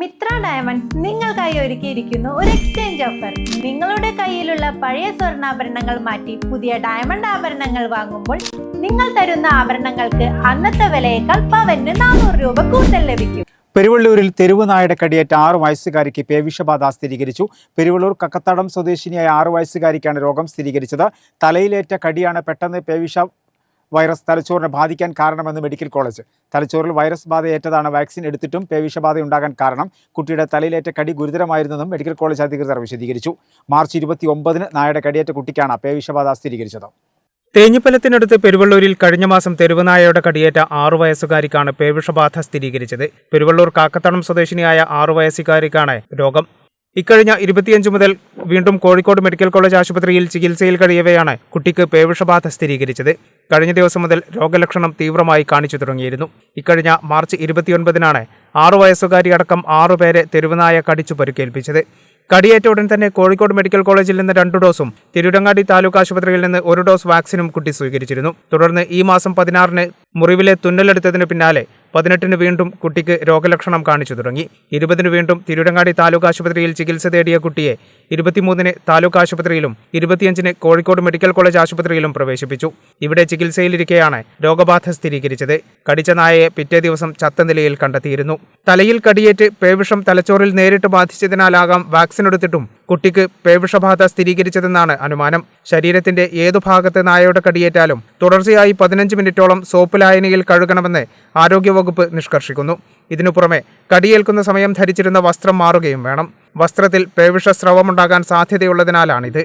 Mitra diamond നിങ്ങൾക്കായി ഒരുക്കിയിരിക്കുന്നു ഒരു എക്സ്ചേഞ്ച് ഓഫർ നിങ്ങളുടെ കയ്യിലുള്ള പഴയ സ്വർണാഭരണങ്ങൾ മാറ്റി പുതിയ ഡയമണ്ട് ആഭരണങ്ങൾ വാങ്ങുമ്പോൾ നിങ്ങൾ തരുന്ന ആഭരണങ്ങൾക്ക് അന്നത്തെ വിലയേക്കാൾ പവന് നാനൂറ് രൂപ കൂടുതൽ ലഭിക്കും. പെരുവള്ളൂരിൽ തെരുവ് കടിയേറ്റ ആറു വയസ്സുകാരിക്ക് പേവിഷബാധ സ്ഥിരീകരിച്ചു. പെരുവള്ളൂർ കക്കത്തടം സ്വദേശിനിയായ ആറു വയസ്സുകാരിക്കാണ് രോഗം സ്ഥിരീകരിച്ചത്. തലയിലേറ്റ കടിയാണ് പെട്ടെന്ന് പേവിഷ വൈറസ് തലച്ചോറിനെ ബാധിക്കാൻ കാരണമെന്ന് മെഡിക്കൽ കോളേജ്. തലച്ചോറിൽ വൈറസ് ബാധ ഏറ്റതാണ് വാക്സിൻ എടുത്തിട്ടും പേവിഷബാധ ഉണ്ടാകാൻ കാരണം. കുട്ടിയുടെ തലയിലേറ്റ കടി ഗുരുതരമായിരുന്നെന്നും മെഡിക്കൽ കോളേജ് അധികൃതർ വിശദീകരിച്ചു. മാർച്ച് ഇരുപത്തി ഒമ്പതിന് നായയുടെ കടിയേറ്റ കുട്ടിക്കാണ് പേവിഷബാധ സ്ഥിരീകരിച്ചത്. തേഞ്ഞിപ്പലത്തിനടുത്ത് പെരുവള്ളൂരിൽ കഴിഞ്ഞ മാസം തെരുവുനായയുടെ കടിയേറ്റ ആറു വയസ്സുകാരിക്കാണ് പേവിഷബാധ സ്ഥിരീകരിച്ചത്. പെരുവള്ളൂർ കാക്കത്തണം സ്വദേശിനിയായ ആറു വയസ്സുകാരിക്കാണ് രോഗം. ഇക്കഴിഞ്ഞ ഇരുപത്തിയഞ്ച് മുതൽ വീണ്ടും കോഴിക്കോട് മെഡിക്കൽ കോളേജ് ആശുപത്രിയിൽ ചികിത്സയിൽ കഴിയവെയാണ് കുട്ടിക്ക് പേവിഷബാധ സ്ഥിരീകരിച്ചത്. കഴിഞ്ഞ ദിവസം മുതൽ രോഗലക്ഷണം തീവ്രമായി കാണിച്ചു തുടങ്ങിയിരുന്നു. ഇക്കഴിഞ്ഞ മാർച്ച് ഇരുപത്തിയൊൻപതിനാണ് ആറു വയസ്സുകാരി അടക്കം ആറുപേരെ തെരുവുനായ കടിച്ചു പരുക്കേൽപ്പിച്ചത്. കടിയേറ്റ ഉടൻ തന്നെ കോഴിക്കോട് മെഡിക്കൽ കോളേജിൽ നിന്ന് രണ്ടു ഡോസും തിരുരങ്ങാടി താലൂക്ക് ആശുപത്രിയിൽ നിന്ന് ഒരു ഡോസ് വാക്സിനും കുട്ടി സ്വീകരിച്ചിരുന്നു. തുടർന്ന് ഈ മാസം പതിനാറിന് മുറിവിലെ തുന്നലെടുത്തതിന് പിന്നാലെ പതിനെട്ടിന് വീണ്ടും കുട്ടിക്ക് രോഗലക്ഷണം കാണിച്ചു തുടങ്ങി. ഇരുപതിന് വീണ്ടും തിരുരങ്ങാടി താലൂക്ക് ആശുപത്രിയിൽ ചികിത്സ തേടിയ കുട്ടിയെ ഇരുപത്തിമൂന്നിന് താലൂക്ക് ആശുപത്രിയിലും ഇരുപത്തിയഞ്ചിന് കോഴിക്കോട് മെഡിക്കൽ കോളേജ് ആശുപത്രിയിലും പ്രവേശിപ്പിച്ചു. ഇവിടെ ചികിത്സയിലിരിക്കെയാണ് രോഗബാധ സ്ഥിരീകരിച്ചത്. കടിച്ച നായയെ പിറ്റേ ദിവസം ചത്ത നിലയിൽ കണ്ടെത്തിയിരുന്നു. തലയിൽ കടിയേറ്റ് പേവിഷം തലച്ചോറിൽ നേരിട്ട് ബാധിച്ചതിനാലാകാം വാക്സിൻ എടുത്തിട്ടും കുട്ടിക്ക് പേവിഷബാധ സ്ഥിരീകരിച്ചതെന്നാണ് അനുമാനം. ശരീരത്തിന്റെ ഏതു ഭാഗത്ത് നായയുടെ കടിയേറ്റാലും തുടർച്ചയായി പതിനഞ്ച് മിനിറ്റോളം സോപ്പ് ലായനിയിൽ കഴുകണമെന്ന് ആരോഗ്യവകുപ്പ് നിഷ്കർഷിക്കുന്നു. ഇതിനു പുറമെ കടിയേൽക്കുന്ന സമയം ധരിച്ചിരുന്ന വസ്ത്രം മാറുകയും വേണം. വസ്ത്രത്തിൽ പേവിഷ സ്രവമുണ്ടാകാൻ സാധ്യതയുള്ളതിനാലാണിത്.